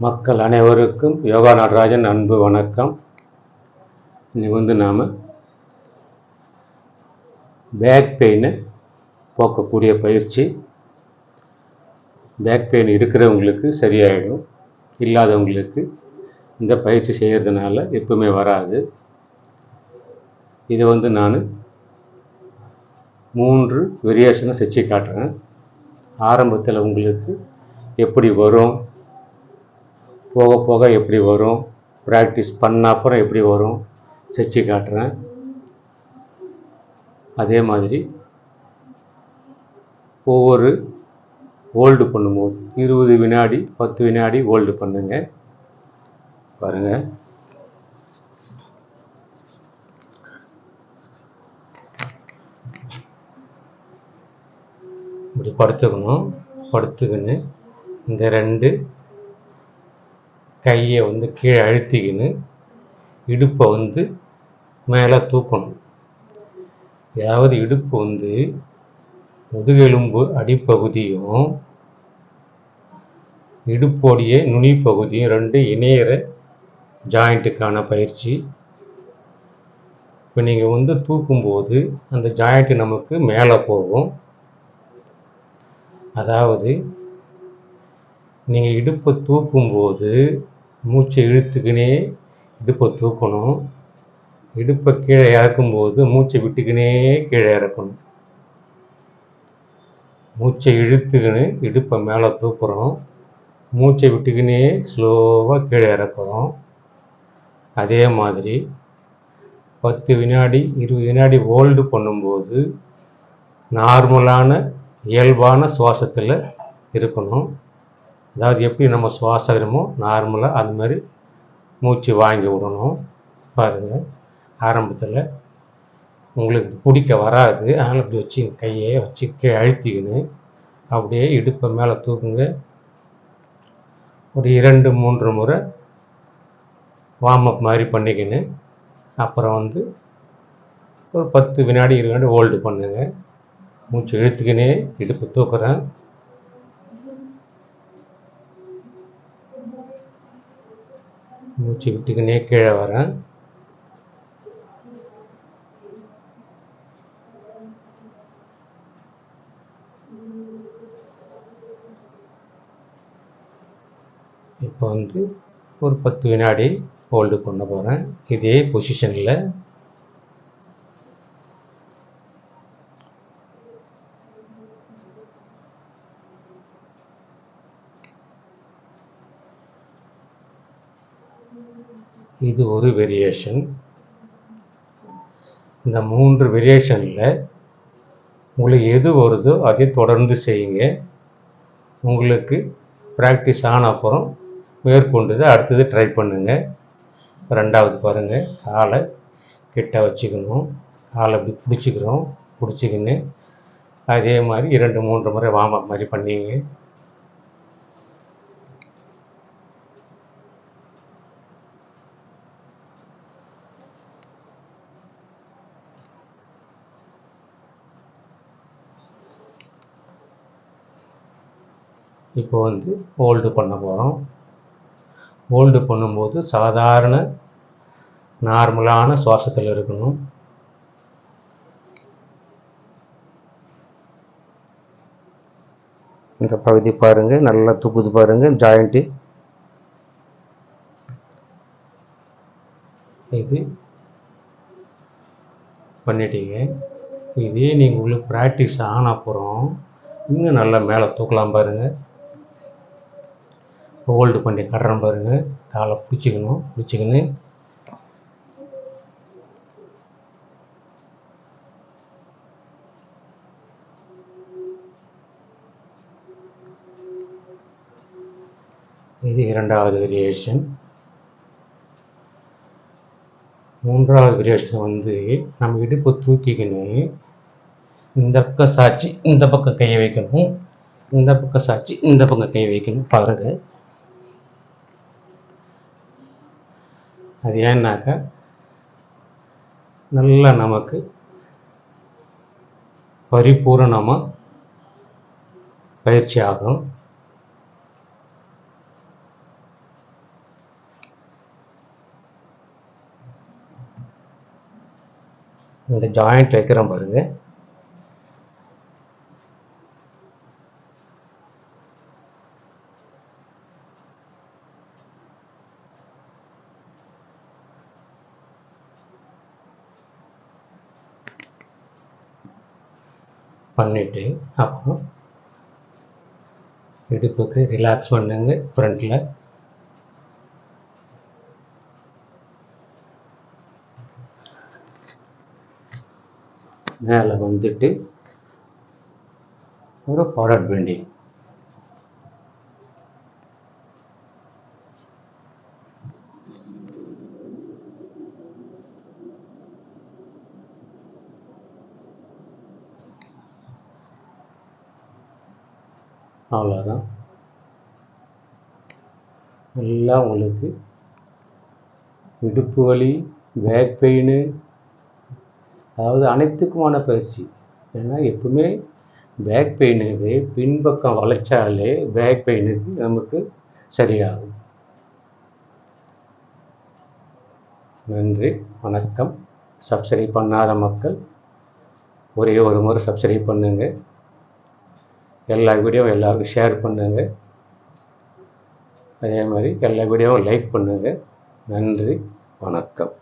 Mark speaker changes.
Speaker 1: மக்கள் அனைவருக்கும் யோகா நடராஜன் அன்பு வணக்கம். இன்னைக்கு வந்து நாம் பேக் பெயினை போக்கக்கூடிய பயிற்சி. பேக் பெயின் இருக்கிறவங்களுக்கு சரியாயிடும் இல்லாதவங்களுக்கு இந்த பயிற்சி செய்கிறதுனால எப்பவுமே வராது. இதை வந்து நான் மூன்று வேரியேஷனை செஞ்சு காட்டுறேன். ஆரம்பத்தில் உங்களுக்கு எப்படி வரும் போக போக எப்படி வரும்? ப்ராக்டிஸ் பண்ண அப்புறம் எப்படி வரும்? செஞ்சு காட்டுறேன். அதே மாதிரி ஒவ்வொரு ஹோல்டு பண்ணும்போது இருபது வினாடி பத்து வினாடி ஹோல்டு பண்ணுங்க. பாருங்கள் இப்படி படுத்துக்கணும். படுத்துக்கின்னு இந்த ரெண்டு கையை வந்து கீழே அழுத்திக்கின்னு இடுப்பை வந்து மேலே தூக்கணும். அதாவது இடுப்பு வந்து முதுகெலும்பு அடிப்பகுதியும் இடுப்போடைய நுனி பகுதியும் ரெண்டு இணையிற ஜாயிண்ட்டுக்கான பயிற்சி. இப்போ நீங்கள் வந்து தூக்கும்போது அந்த ஜாயிண்ட்டு நமக்கு மேலே போகும். அதாவது நீங்கள் இடுப்பை தூக்கும்போது மூச்சை இழுத்துக்கினே இடுப்பை தூக்கணும். இடுப்பை கீழே இறக்கும்போது மூச்சை விட்டுக்கினே கீழே இறக்கணும். மூச்சை இழுத்துக்கின்னு இடுப்பை மேலே தூக்குறோம். மூச்சை விட்டுக்கினே ஸ்லோவாக கீழே இறக்குறோம். அதே மாதிரி பத்து வினாடி இருபது வினாடி ஹோல்டு பண்ணும்போது நார்மலான இயல்பான சுவாசத்தில் இருக்கணும். அதாவது எப்படி நம்ம சுவாசகிறோமோ நார்மலாக அது மாதிரி மூச்சு வாங்கி விடணும். பாருங்கள் ஆரம்பத்தில் உங்களுக்கு பிடிக்க வராது. அதனால் இப்படி வச்சு கையை வச்சு கீழே அழுத்திக்கின்னு அப்படியே இடுப்பை மேலே தூக்குங்க. ஒரு இரண்டு மூன்று முறை வார்ம் அப் மாதிரி பண்ணிக்கின்னு அப்புறம் வந்து ஒரு பத்து வினாடி இருபது வினாடி ஹோல்டு பண்ணுங்கள் மூச்சு இழுத்துக்கினே இடுப்பு தூக்குறேன். மூச்சு விட்டுக்கினே கீழே வரேன். இப்போ வந்து ஒரு பத்து வினாடி ஹோல்டு பண்ண போகிறேன் இதே பொசிஷனில் இது ஒரு வேரியேஷன் இந்த மூன்று வேரியேஷனில் உங்களுக்கு எது வருதோ அதை தொடர்ந்து செய்யுங்க. உங்களுக்கு ப்ராக்டிஸ் ஆன அப்புறம் மேற்கொண்டது அடுத்தது ட்ரை பண்ணுங்கள் ரெண்டாவது பாருங்கள் காலை கிட்ட வச்சுக்கணும். காலை அப்படி பிடிச்சிக்கிறோம் பிடிச்சிக்கின்னு அதே மாதிரி இரண்டு மூன்று முறை வாமப் மாதிரி பண்ணிங்க. இப்போ வந்து ஹோல்டு பண்ண போகிறோம் ஹோல்டு பண்ணும்போது சாதாரண நார்மலான சுவாசத்தில் இருக்கணும். இந்த பகுதி பாருங்கள் நல்லா தூக்குது பாருங்கள் ஜாயிண்ட்டு இது பண்ணிட்டீங்க. இதே நீங்கள் உங்களுக்கு ப்ராக்டிஸ் ஆன அப்புறம் இன்னும் நல்லா மேலே தூக்கலாம் பாருங்கள் ஹோல்டு பண்ணி கட்டுறேன் பாருங்கள் காலை பிடிச்சிக்கணும். பிடிச்சிக்கின்னு. இது இரண்டாவது வேரியேஷன் மூன்றாவது வேரியேஷன் வந்து நம்ம இடுப்பை தூக்கிக்கின்னு இந்த பக்கம் சாட்சி இந்த பக்கம் கையை வைக்கணும். இந்த பக்கம் சாட்சி இந்த பக்கம் கையை வைக்கணும். பாருங்கள் அது ஏன்னாக்கா நல்லா நமக்கு பரிபூரணமாக பயிற்சி ஆகும். இந்த ஜாயிண்ட் வைக்கிறோம் பாருங்கள் பண்ணிவிட்டு அப்புறம் இடுப்புக்கு ரிலாக்ஸ் பண்ணுங்க ஃப்ரண்ட்டில் மேலே வந்துட்டு ஒரு ஃபார்வர்ட் பெண்டிங் அவ்வளோதான் நல்லா உங்களுக்கு. இடுப்பு வலி பேக் பெயின் அதாவது அனைத்துக்குமான பயிற்சி. ஏன்னா எப்பவுமே பேக் பெயினுக்கு பின்பக்கம் வளைச்சாலே பேக் பெயினுக்கு நமக்கு சரியாகும். நன்றி வணக்கம். சப்ஸ்கிரைப் பண்ணாத மக்கள் ஒரே ஒரு முறை சப்ஸ்கிரைப் பண்ணுங்கள் எல்லா வீடியோவும் எல்லாருக்கும் ஷேர் பண்ணுங்கள் அதே மாதிரி எல்லா வீடியோவும் லைக் பண்ணுங்கள் நன்றி. வணக்கம்.